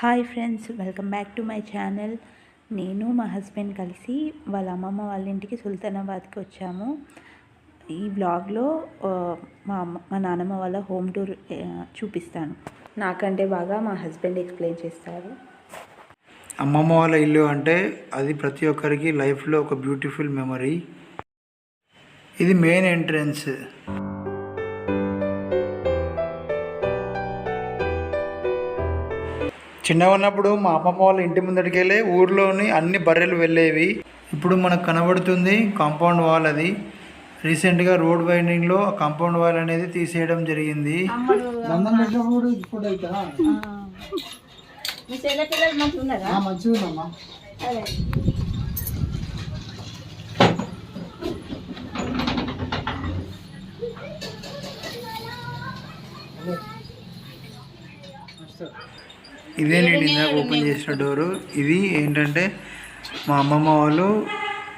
Hi friends welcome back to my channel. నేను మా husband కలిసి వాళ్ళ అమ్మమ్మ వాళ్ళ ఇంటికి సుల్తానాబాద్కి వచ్చాము. ఈ బ్లాగ్లో మా అమ్మ మా నాన్నమ్మ వాళ్ళ హోమ్ టూర్ చూపిస్తాను. నాకంటే బాగా మా హస్బెండ్ ఎక్స్ప్లెయిన్ చేస్తారు. అమ్మమ్మ వాళ్ళ ఇల్లు అంటే అది ప్రతి ఒక్కరికి లైఫ్లో ఒక బ్యూటిఫుల్ మెమరీ. ఇది మెయిన్ ఎంట్రన్స్. చిన్నగా ఉన్నప్పుడు మా అమ్మమ్మ వాళ్ళ ఇంటి ముందటికి వెళ్ళి ఊర్లోని అన్ని బర్రెలు వెళ్ళేవి. ఇప్పుడు మనకు కనబడుతుంది కాంపౌండ్ వాల్ అది. రీసెంట్గా రోడ్ వైండింగ్లో ఆ కాంపౌండ్ వాల్ అనేది తీసేయడం జరిగింది. మీ చెల్ల పిల్లలు మంచిగా ఇదే నేను ఇందాక ఓపెన్ చేసిన డోరు? ఇది ఏంటంటే మా అమ్మమ్మ వాళ్ళు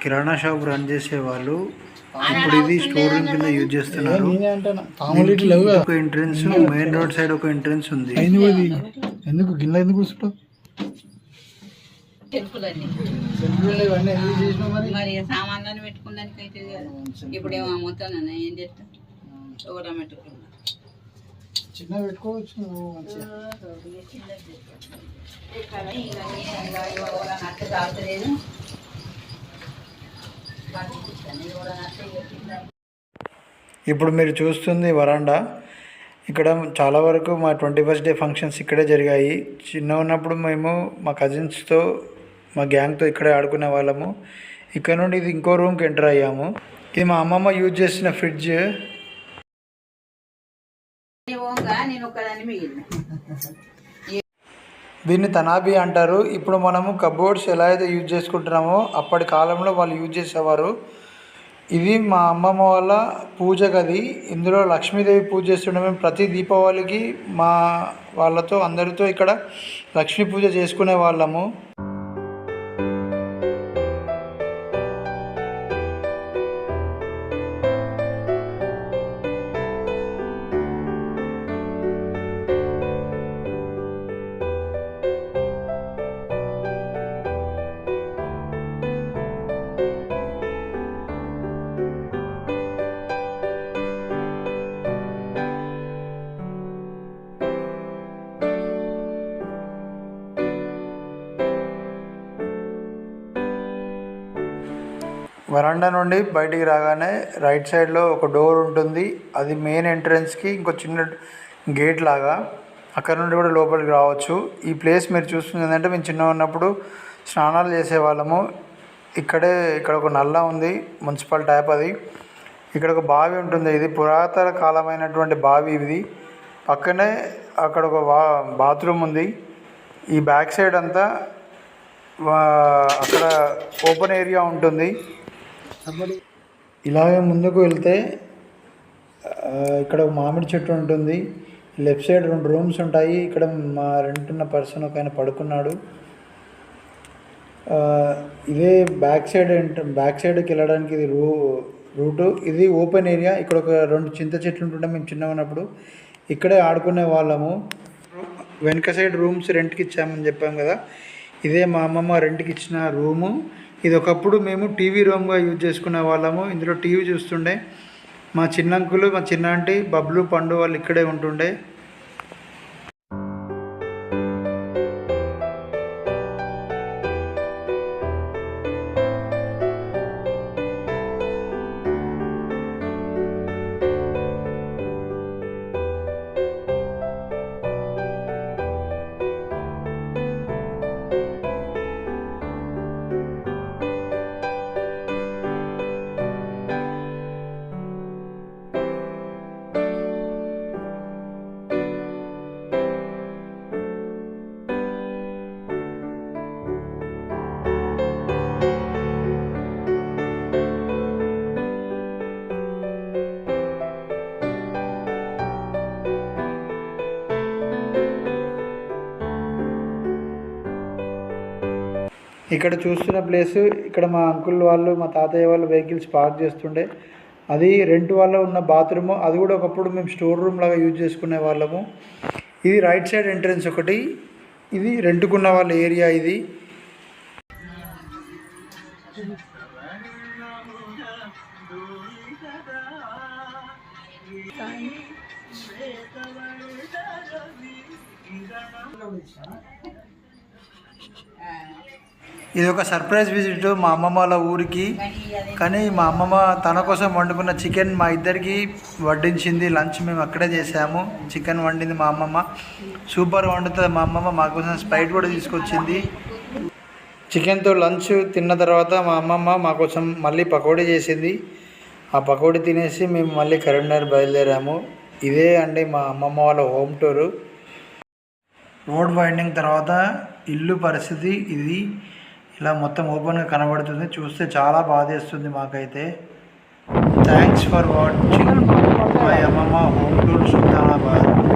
కిరాణా షాప్ రన్ చేసేవాళ్ళు. ఇప్పుడు ఇది స్టోర్ రూమ్ కింద యూజ్ చేస్తున్నారు. ఒక ఎంట్రన్స్ మెయిన్ రోడ్ సైడ్ ఒక ఎంట్రన్స్ ఉంది. ఎందుకు? గిన్నె ఎందుకు కూర్చుంటావు? మరి? సామాన్లను పెట్టుకోవడానికి అయితే కదా. ఇప్పుడు ఏమో ఏం చేస్తా? చూడ పెట్టుకున్నా చిన్న పెట్టుకోవచ్చు ఇప్పుడు మీరు చూస్తుంది వరాండా. ఇక్కడ చాలా వరకు మా ట్వంటీ ఫస్ట్ డే ఫంక్షన్స్ ఇక్కడే జరిగాయి. చిన్న ఉన్నప్పుడు మేము మా కజిన్స్తో మా గ్యాంగ్తో ఇక్కడే ఆడుకునే వాళ్ళము. ఇక్కడ నుండి ఇది ఇంకో రూమ్కి ఎంటర్ అయ్యాము. ఇది మా అమ్మమ్మ యూజ్ చేసిన ఫ్రిడ్జ్ నేను మిగిలిన. దీన్ని తనాబి అంటారు. ఇప్పుడు మనము కబోర్డ్స్ ఎలా అయితే యూజ్ చేసుకుంటున్నామో అప్పటి కాలంలో వాళ్ళు యూజ్ చేసేవారు. ఇది మా అమ్మమ్మ వాళ్ళ పూజ గది. ఇందులో లక్ష్మీదేవి పూజ చేస్తుండే మేము ప్రతి దీపావళికి మా వాళ్ళతో అందరితో ఇక్కడ లక్ష్మీ పూజ చేసుకునే వాళ్ళము. వరండా నుండి బయటికి రాగానే రైట్ సైడ్లో ఒక డోర్ ఉంటుంది. అది మెయిన్ ఎంట్రన్స్కి ఇంకో చిన్న గేట్ లాగా అక్కడ నుండి కూడా లోపలికి రావచ్చు. ఈ ప్లేస్ మీరు చూస్తుంది ఏంటంటే మేము చిన్న ఉన్నప్పుడు స్నానాలు చేసేవాళ్ళము. ఇక్కడే ఇక్కడ ఒక నల్ల ఉంది మున్సిపల్ ట్యాప్ అది. ఇక్కడ ఒక బావి ఉంటుంది. ఇది పురాతన కాలమైనటువంటి బావి ఇది. పక్కనే అక్కడ ఒక వా బాత్రూమ్ ఉంది. ఈ బ్యాక్ సైడ్ అంతా అక్కడ ఓపెన్ ఏరియా ఉంటుంది. ఇలాగే ముందుకు వెళ్తే ఇక్కడ ఒక మామిడి చెట్టు ఉంటుంది. లెఫ్ట్ సైడ్ రెండు రూమ్స్ ఉంటాయి. ఇక్కడ మా రెంట్ ఉన్న పర్సన్ ఒక ఆయన పడుకున్నాడు. ఇదే బ్యాక్ సైడ్ బ్యాక్ సైడ్కి వెళ్ళడానికి ఇది రూ రూటు. ఇది ఓపెన్ ఏరియా. ఇక్కడ ఒక రెండు చింత చెట్లు ఉంటుండే మేము చిన్నగా ఉన్నప్పుడు ఇక్కడే ఆడుకునే వాళ్ళము. వెనక సైడ్ రూమ్స్ రెంట్కి ఇచ్చామని చెప్పాం కదా. ఇదే మా అమ్మమ్మ రెంట్కి ఇచ్చిన రూము. ఇది ఒకప్పుడు మేము టీవీ రూమ్గా యూజ్ చేసుకునే వాళ్ళము. ఇందులో టీవీ చూస్తుండే. మా చిన్న అంకులు మా చిన్న ఆంటీ బబ్లు పండు వాళ్ళు ఇక్కడే ఉంటుండే. ఇక్కడ చూస్తున్న ప్లేస్ ఇక్కడ మా అంకుల్ వాళ్ళు మా తాతయ్య వాళ్ళు వెహికల్స్ పార్క్ చేస్తుండే. అది రెంట్ వల్ల ఉన్న బాత్రూమ్ అది కూడా ఒకప్పుడు మేము స్టోర్ రూమ్ లాగా యూజ్ చేసుకునే వాళ్ళము. ఇది రైట్ సైడ్ ఎంట్రన్స్ ఒకటి. ఇది రెంట్కున్న వాళ్ళ ఏరియా ఇది. ఇది ఒక సర్ప్రైజ్ విజిట్ మా అమ్మమ్మ వాళ్ళ ఊరికి. కానీ మా అమ్మమ్మ తన కోసం వండుకున్న చికెన్ మా ఇద్దరికి వడ్డించింది. లంచ్ మేము అక్కడే చేసాము చికెన్ వండింది మా అమ్మమ్మ. సూపర్ వండుతుంది మా అమ్మమ్మ. మా కోసం స్ప్రైట్ కూడా తీసుకొచ్చింది. చికెన్తో లంచ్ తిన్న తర్వాత మా అమ్మమ్మ మా కోసం మళ్ళీ పకోడీ చేసింది. ఆ పకోడీ తినేసి మేము మళ్ళీ కరీంనగర్ బయలుదేరాము. ఇదే అండి మా అమ్మమ్మ వాళ్ళ హోమ్ టూరు రోడ్ వైండింగ్ తర్వాత ఇల్లు పరిస్థితి ఇది. ఇలా మొత్తం ఓపెన్గా కనబడుతుంది. చూస్తే చాలా బాధేస్తుంది మాకైతే. థ్యాంక్స్ ఫర్ వాచింగ్ మై అమ్మమ్మ హోమ్ టూర్ సుల్తానాబాద్